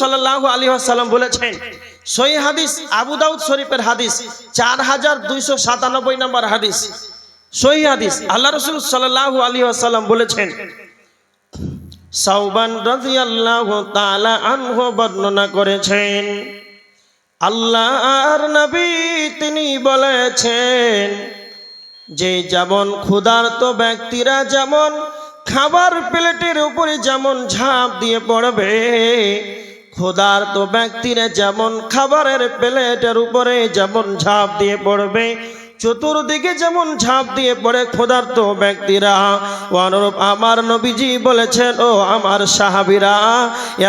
সাল্লাহ আলী আসাল্লাম বলেছেন সই হাদিস, আবু দাউদ শরীফের হাদিস চার হাজার দুইশো সাতানব্বই নম্বর হাদিস। হাদিস, আল্লাহ রসুল সাল্লাহ আলী আসাল্লাম বলেছেন সাউবান বর্ণনা করেছেন নবী তিনি বলেছেন, যে যেমন ক্ষুধার্ত ব্যক্তিরা যেমন খাবার প্লেটের উপরে যেমন ঝাঁপ দিয়ে পড়বে ক্ষুধার্ত ব্যক্তিরা যেমন খাবারের প্লেটের উপরে যেমন ঝাঁপ দিয়ে পড়বে চতুর্দিকে যেমন ঝাঁপ দিয়ে পড়ে ক্ষুধার্ত ব্যক্তিরা, অনুরূপ আমার নবীজি বলেছেন, ও আমার সাহাবিরা,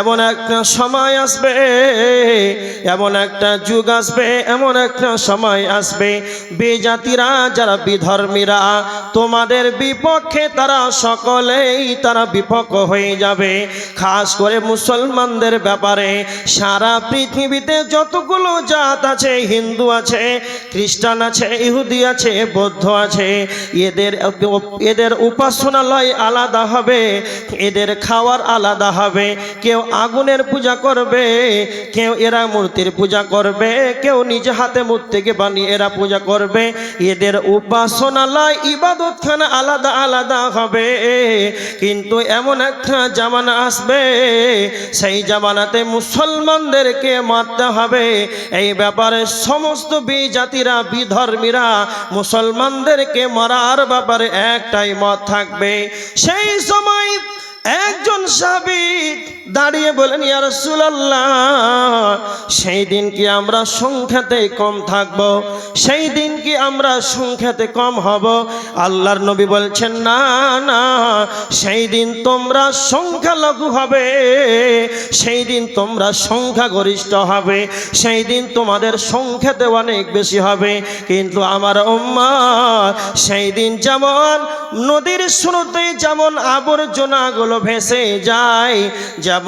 এমন একটা সময় আসবে, এমন একটা যুগ আসবে, এমন একটা সময় আসবে, বেজাতিরা যারা বিধর্মীরা, তোমাদের বিপক্ষে তারা সকলেই তারা বিপক্ষ হয়ে যাবে। খাস করে মুসলমানদের ব্যাপারে সারা পৃথিবীতে যতগুলো জাত আছে, হিন্দু আছে, খ্রিস্টান আছে ইহুদি আছে, বৌদ্ধ আছে, এদের এদের উপাসনালয় আলাদা হবে, এদের খাওয়ার আলাদা হবে, কেউ আগুনের পূজা করবে, কেউ এরা মূর্তির পূজা করবে, কেউ নিজে হাতে মূর্তিকে বানিয়ে এরা পূজা করবে, এদের উপাসনালয়, ইবাদতখানা আলাদা আলাদা হবে। কিন্তু এমন একটা জামানা আসবে, সেই জামানাতে মুসলমানদেরকে মারতে হবে। এই ব্যাপারে সমস্ত বিজাতিরা, বিধর্মীরা মুসলমানদেরকে মারার ব্যাপারে একটাই মত থাকবে। সেই সময় একজন সাবিত দাঁড়িয়ে বলেন, ইয়া রাসূলুল্লাহ, সেই দিন কি আমরা সংখ্যাতে কম থাকব? সেই দিন কি আমরা সংখ্যাতে কম হব? আল্লাহর নবী বলছেন, না না, সেই দিন তোমরা সংখ্যা লঘু হবে, সেই দিন তোমরা সংখ্যা গরিষ্ঠ হবে, সেই দিন তোমাদের সংখ্যাতে অনেক বেশি হবে। কিন্তু আমার উম্মা সেই দিন যেমন নদীর স্রোতে যেমন আবর্জনাগুলো ভেসে যায়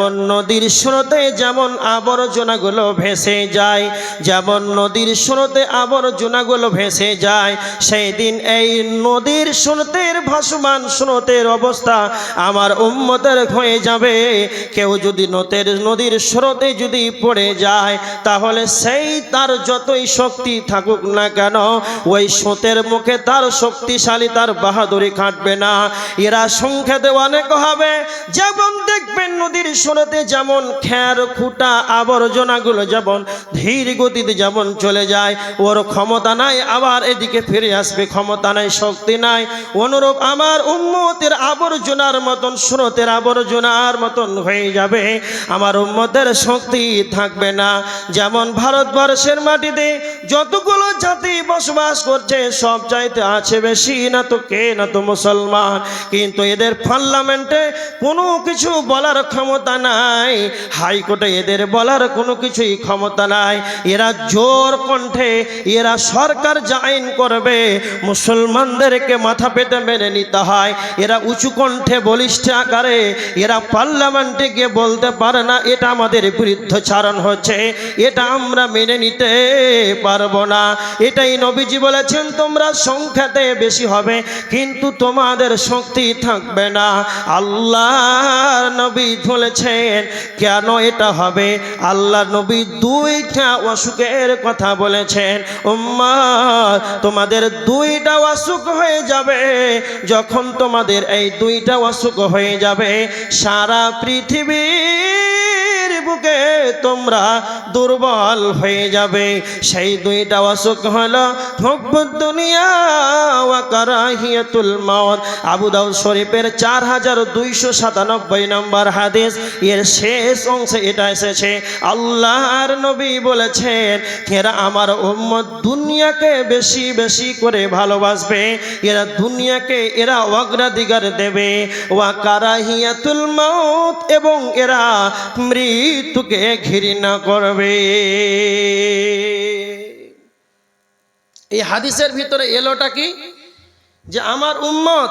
নদীর স্রোতে যেমন আবর্জনাগুলো ভেসে যায়, যেমন নদীর স্রোতে আবর্জনাগুলো ভেসে যায়, সেই দিন এই নদীর স্রোতের ভাসমান স্রোতের অবস্থা আমার উম্মতের হয়ে যাবে। কেউ যদি নতের, নদীর স্রোতে যদি পড়ে যায়, তাহলে সেই তার যতই শক্তি থাকুক না কেন, ওই স্রোতের মুখে তার শক্তিশালী, তার বাহাদুরি খাটবে না। এরা সংখ্যাতে অনেক হবে। যেমন দেখবেন নদীর স্রোতে যেমন খ্যার, খুঁটা, আবর্জনাগুলো যেমন ধীর গতিতে যেমন চলে যায়, ওর ক্ষমতা নাই, আবার এদিকে ফিরে আসবে, ক্ষমতা নাই, শক্তি নাই। অনুরূপ আমার উম্মতের আবর্জনার মতন, স্রোতের আবর্জনার মতন হয়ে যাবে। আমার উম্মতের শক্তি থাকবে না। যেমন ভারতবর্ষের মাটিতে যতগুলো জাতি বসবাস করছে, সব চাইতে আছে বেশি না তো কে না তো মুসলমান। কিন্তু এদের পার্লামেন্টে কোনো কিছু বলার ক্ষমতা নাই। হাইকোর্টে এদের বলার কোনো কিছুই ক্ষমতা নাই। এরা জোর কণ্ঠে, এরা সরকার যা আইন করবে, মুসলমানদেরকে মাথা পেতে মেনে নিতে হয়। এরা উঁচু কণ্ঠে, বলিষ্ঠ আকারে, এরা পার্লামেন্টে গিয়ে বলতে পারে না, এটা আমাদের বিরুদ্ধচারণ হচ্ছে। এটা আমরা মেনে নিতে পারব না। এটাই নবীজি বলেছেন, তোমরা সংখ্যাতে বেশি হবে, কিন্তু তোমাদের শক্তি থাকবে না। আল্লাহ নবী বলেছেন, কেন এটা হবে? আল্লাহ নবী দুইটা অসুখের কথা বলেছেন, উম্মা, তোমাদের দুইটা অসুখ হয়ে যাবে। যখন তোমাদের এই দুইটা অসুখ হয়ে যাবে, সারা পৃথিবীর বুকে তোমরা দুর্বল হয়ে যাবে। সেই দুইটা অসুখ হলো দাউদ শরীফের চার হাজার দুইশো সাতানব্বই নম্বর হাদিস। এর শেষ অংশে এটা এসেছে, আল্লাহর নবী বলেছেন, এরা আমার উম্মত দুনিয়াকে বেশি বেশি করে ভালোবাসবে, এরা দুনিয়াকে এরা অগ্রাধিকার দেবে। ওয়া কারাহিয়াতুল মাউত এবং এরা মৃত্যুকে ঘৃণা করবে। এই হাদিসের ভিতরে এলোটা কি? যে আমার উম্মত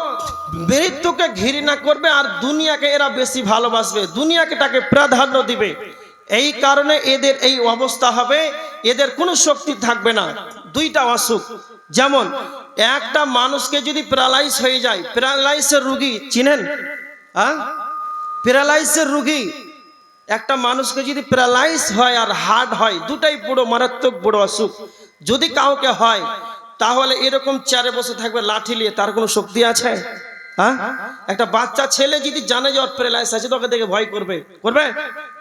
মৃত্যুকে ঘৃণা করবে আর দুনিয়াকে এরা বেশি ভালোবাসবে, দুনিয়াকে তাকে প্রাধান্য দিবে। এই কারণে এদের এই অবস্থা হবে, এদের কোনো শক্তি থাকবে না। দুইটা অসুখ। যেমন, একটা মানুষকে যদি প্যারালাইজ হয়ে যায়, প্যারালাইসের রুগী চিনেন? হ্যাঁ প্যারালাইসের রুগী একটা মানুষকে যদি প্যারালাইজ হয় আর হার্ট হয়, দুটাই বড় মারাত্মক বড় অসুখ। যদি কাউকে হয়, তাহলে এরকম চারে বসে থাকবে, লাঠি নিয়ে, তার কোনো শক্তি আছে? হ্যাঁ? একটা বাচ্চা ছেলে যদি জানে যে ওর প্যারালাইজ আছে, তোকে দেখে ভয় করবে। করবে?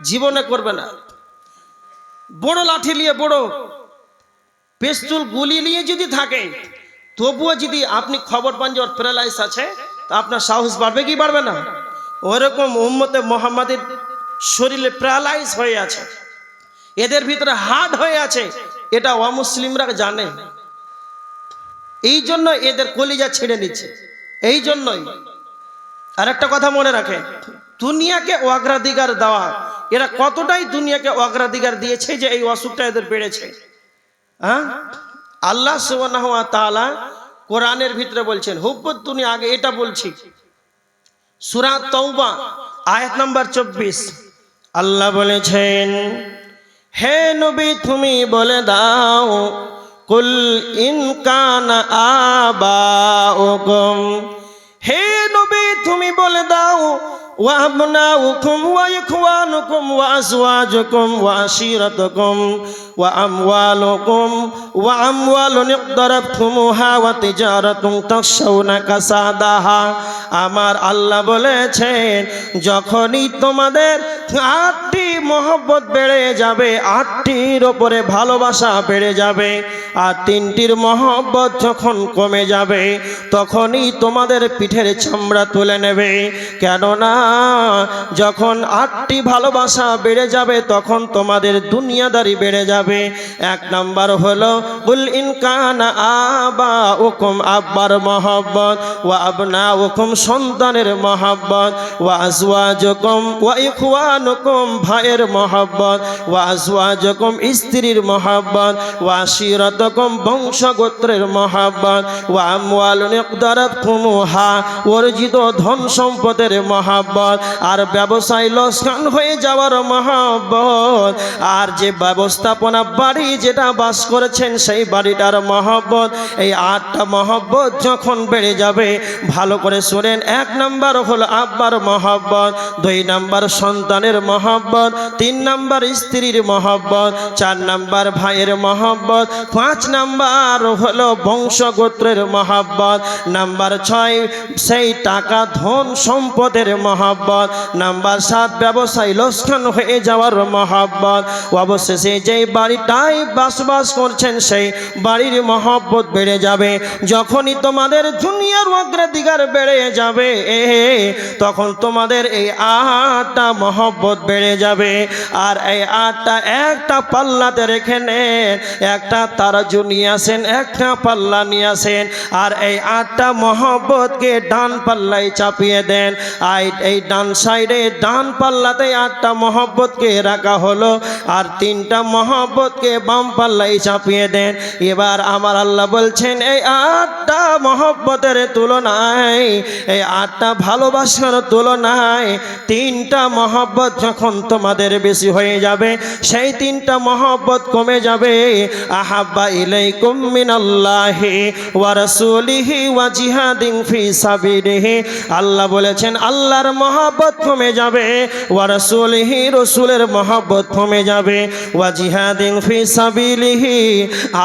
জীবনে করবে না। বড় লাঠি নিয়ে, বড় পেস্তুল গুলি নিয়ে যদি থাকে, তবুও যদি আপনি খবর পান যে ওর প্যারালাইজ আছে, তা আপনার সাহস বাড়বে কি বাড়বে না? ওরকম উম্মতে মোহাম্মদের শরীরে প্যারালাইজ হয়ে আছে। এদের ভিতরে হার্ড হয়ে আছে। এটা অমুসলিমরা জানে। এই জন্য এদের কলিজা ছেড়ে নিচ্ছে। এই জন্যই। আর একটা কথা মনে রাখে। দুনিয়াকে অগ্রাধিকার দেওয়া, এরা কতটাই দুনিয়াকে অগ্রাধিকার দিয়েছে যে এই অসুখটা এদের বেড়েছে। হ্যাঁ? আল্লাহ সুবহানাহু ওয়া তাআলা কোরআনের ভিতরে বলছেন হুব্বত তুমি আগে এটা বলছি। সূরা তওবা, আয়াত নাম্বার 24 আল্লাহ বলেছেন, হে নবী, তুমি বলে দাও, কুল ইনকান আবা হে নবী, তুমি বলে দাও وأبناؤكم وإخوانكم وأزواجكم وعشيرتكم وأموالكم وأموال اقترفتموها وتجارة تخشون كسادها আমার আল্লাহ বলেছেন যখনই তোমাদের আটটি মহব্বত বেড়ে যাবে আটটির ওপরে ভালোবাসা বেড়ে যাবে আর তিনটির মহব্বত যখন কমে যাবে তখনই তোমাদের পিঠের চামড়া তুলে নেবে কেননা যখন আটটি ভালোবাসা বেড়ে যাবে, তখন তোমাদের দুনিয়াদারি বেড়ে যাবে। এক নাম্বার হলো বুল ইনকানা আবা হুকুম আব্বার মহব্বত ও আবনা হুকুম সন্তানের মহব্বত ও ওয়া আজওয়াজুকুম, ওয়া ইখওয়ানুকুম ভাইয়ের মহব্বত, ওয়া আজওয়াজুকুম স্ত্রীর মহব্বত, ওয়া আশিরাতুকুম বংশগোত্রের মহব্বত, ওয়া আমওয়ালুন ইকদারাতকুমুহা, অর্জিত ধন সম্পদের মহব্বত। আর ব্যবসায় লোকসান হয়ে যাওয়ার মহাব্বত। আর যে ব্যবস্থাপনা বাড়ি যেটা বাস করেছেন, সেই বাড়িটার মহব্বত। এই আটটা মহব্বত যখন বেড়ে যাবে, ভালো করে শোনেন, এক নম্বর হলো আব্বার মহব্বত, দুই নাম্বার সন্তানের মহব্বত, তিন নাম্বার স্ত্রীর মহব্বত, চার নাম্বার ভাইয়ের মহব্বত, পাঁচ নাম্বার হলো বংশগোত্রের মহব্বত, নাম্বার ছয়, সেই টাকা ধন সম্পদের মহব্বত। নাম্বার সাত, ব্যবসায় লোকসান হয়ে যাওয়ার মহব্বত। অবশেষে যেই বাড়িটাই বাসবাস করছেন, সেই বাড়ির মহব্বত বেড়ে যাবে। যখনই তোমাদের দুনিয়ার অগ্রাধিকার বেড়ে যাবে, তখন তোমাদের এই আটটা মহব্বত বেড়ে যাবে। আর এই আটটা একটা পাল্লাতে রেখে নেন, একটা তারাজু নিয়ে আসেন একটা পাল্লা নিয়ে আসেন। আর এই আটটা মহব্বতকে ডান পাল্লায় চাপিয়ে দেন। আর এই ডান সাইডে, ডান পাল্লাতে আটটা মহব্বতকে রাখা হলো আর তিনটা মহব্বতকে বাম পাল্লায় চাপিয়ে দেন। এবার আমার আল্লাহ বলছেন, এই আটটা মহব্বতের তুলনায়, এই আটটা ভালোবাসার তুলনায় তিনটা মহব্বত যখন তোমাদের বেশি হয়ে যাবে, সেই তিনটা মহব্বত কমে যাবে। আহাব্বা ইলাইকুম মিনাল্লাহি ওয়া ওয়া জিহাদিন ফি সাবিলিহি। আল্লাহ বলেছেন, আল্লাহর মহব্বত কমে যাবে। ওয়া রাসূলিহি, রাসূলের মহব্বত কমে যাবে। ওয়া জিহাদিন ফি সাবিলিহি,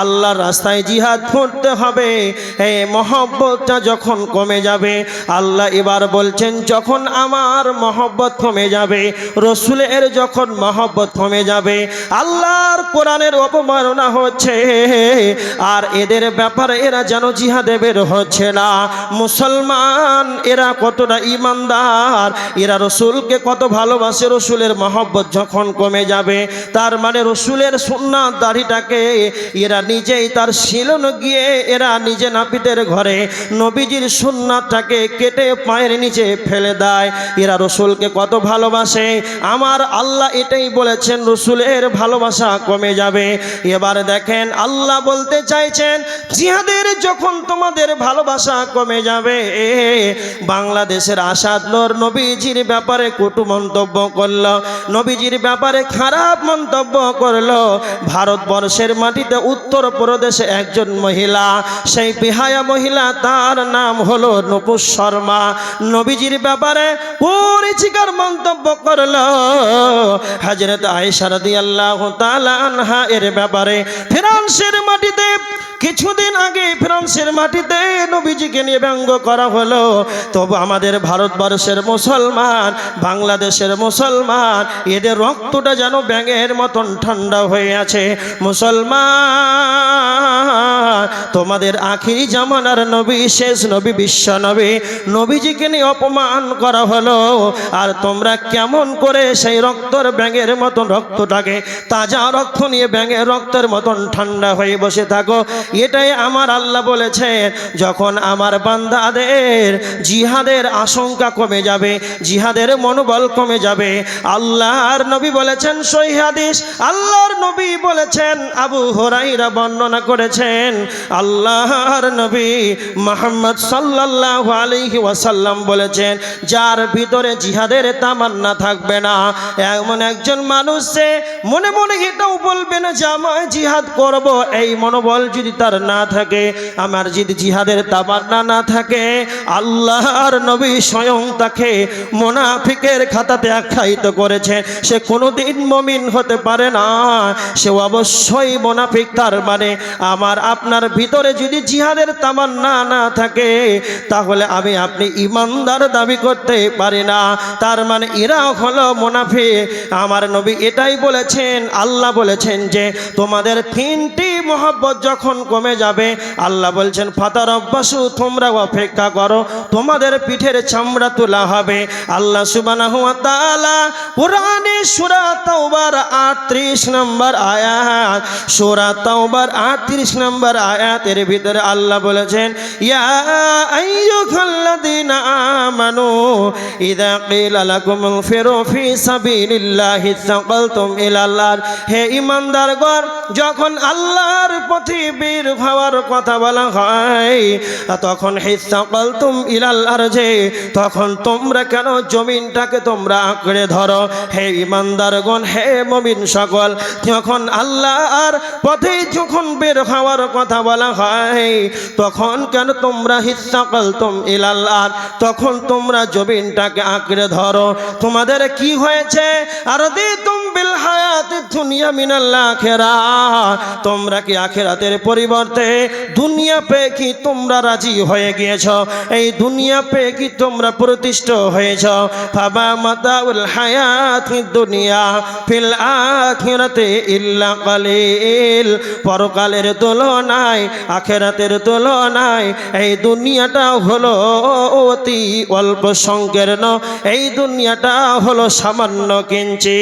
আল্লাহর রাস্তায় জিহাদ করতে হবে। এই মহব্বতটা যখন কমে যাবে, আল্লাহ এবার বলছেন, যখন আমার মহব্বত কমে যাবে, রসুলের যখন মহব্বত কমে যাবে, আল্লাহর কোরআনের অপমাননা হচ্ছে। আর এদের ব্যাপারে এরা যেন জিহাদে বের হচ্ছে না। মুসলমান, এরা কতটা ইমানদার এরা রসুলকে কত ভালোবাসে, রসুলের মহব্বত যখন কমে যাবে, তার মানে রসুলের সুন্নাত দাড়িটাকে এরা নিজেই তার শিলন গিয়ে এরা নিজে নাপিতের ঘরে নবীজির সুন্নাতটাকে কেটে পায়ের নিচে ফেলে দেয়। এরা রসুলকে কত ভালোবাসে, আমার আল্লাহ এটাই বলেছেন, রসুলের ভালোবাসা কমে যাবে। এবার দেখেন, আল্লাহ বলতে চাইছেন, জিহাদের যখন তোমাদের ভালোবাসা কমে যাবে, বাংলাদেশের আসাদ নবী নবীজির ব্যাপারে কটু মন্তব্য করল, নবীজির ব্যাপারে খারাপ মন্তব্য করল। ভারতবর্ষের মাটিতে উত্তর প্রদেশে একজন মহিলা, সেই বিহায়া মহিলা তার নাম হলো নপুর শর্মা। নবীজির ব্যাপারে পরিচিকার মন্তব্য করল। হাজরত আয়েশা রাদিয়াল্লাহু তাআলা আনহা এর ব্যাপারে ফ্রান্সের মাটিতে কিছুদিন আগে ফ্রান্সের মাটিতে নবীজিকে নিয়ে ব্যঙ্গ করা হলো। তবু আমাদের ভারতবর্ষের মুসলমান, বাংলাদেশের মুসলমান, এদের রক্তটা যেন ব্যাঙের মতন ঠান্ডা হয়ে আছে। মুসলমান, তোমাদের আখিরি জামানার নবী, শেষ নবী, বিশ্ব নবী, নবীজিকে নিয়ে অপমান করা হলো। আর তোমরা কেমন করে সেই রক্তর ব্যাঙের মতন রক্তটাকে তাজা রক্ত নিয়ে ব্যাঙের রক্তের মতন ঠান্ডা হয়ে বসে থাকো। এটাই আমার আল্লাহ বলেছেন, যখন আমার বান্দাদের জিহাদের আশঙ্কা কমে যাবে, জিহাদের মনোবল কমে যাবে, আল্লাহর নবী বলেছেন সহি হাদিস, আল্লাহর নবী বলেছেন, আবু হরাইরা বর্ণনা করেছেন, আল্লাহর নবী মোহাম্মদ সাল্লাল্লাহু আলাইহি ওয়াসাল্লাম বলেছেন, যার ভিতরে জিহাদের তামান্না থাকবে না। এমন একজন মানুষ সে মনে মনে এটাও বলবে না যে আমায় জিহাদ করব। এই মনোবল যদি তার না থাকে, আমার যদি জিহাদের তামান্না না থাকে, আল্লাহর নবী স্বয়ং তাকে মোনাফিকের খাতাতে আখ্যায়িত করেছেন সে কোনোদিন মমিন হতে পারে না, সে অবশ্যই মোনাফিক, তার মানে আমার আপনার ভিতরে যদি জিহাদের তামান্না না থাকে, তাহলে আমি আপনি ইমানদার দাবি করতে পারি না। তার মানে এরা হলো মোনাফিক। আমার নবী এটাই বলেছেন, আল্লাহ বলেছেন যে তোমাদের তিনটি মহব্বত যখন কমে যাবে, আল্লাহ বলছেন ফাতার অভ্যাসু তোমরা অপেক্ষা করো, তোমাদের পিঠের চামড়া তোলা হবে। আল্লাহ সুবহানাহু ওয়া তাআলা কোরআনে সূরা তাওবার 38 নম্বর আয়াত, সূরা তাওবার 38 নম্বর আয়াতের ভিতরে আল্লাহ বলেছেন, ইয়া আইয়ুহাল্লাযীনা আমানু, ইযা ঈমানদারগণ যখন আল্লাহর পথে বের হওয়ার কথা বলা হয়। তখন হিসাকালতুম ইলাল আরজে, তখন তোমরা কেন জমিনটাকে তোমরা আঁকড়ে ধরো? হে ইমানদারগণ, হে মমিন সকল, যখন আল্লাহর পথে যখন বের হওয়ার কথা বলা হয়, তখন কেন তোমরা হিসাকালতুম ইলাল আর, তখন তোমরা জমিনটাকে আঁকড়ে ধরো? তোমাদের কি হয়েছে? আর দি, তুম বিল হায়াতে দুনিয়া মিনাল্লাহ আখেরা। তোমরা কি আখেরাতের পরিবর্তে দুনিয়া পেয়ে কি তোমরা রাজি হয়ে গিয়েছ? এই দুনিয়া পেয়ে কি তোমরা প্রতিষ্ঠ হয়েছ? ফাবা মাতাউল হায়াত দুনিয়া ফিল আখিরাতে ইল্লা কালিল। পরকালের তুলনায়, আখেরাতের তুলনায় এই দুনিয়াটা হলো অতি অল্প সংকীর্ণ। এই দুনিয়াটা হলো সামান্য কিঞ্চি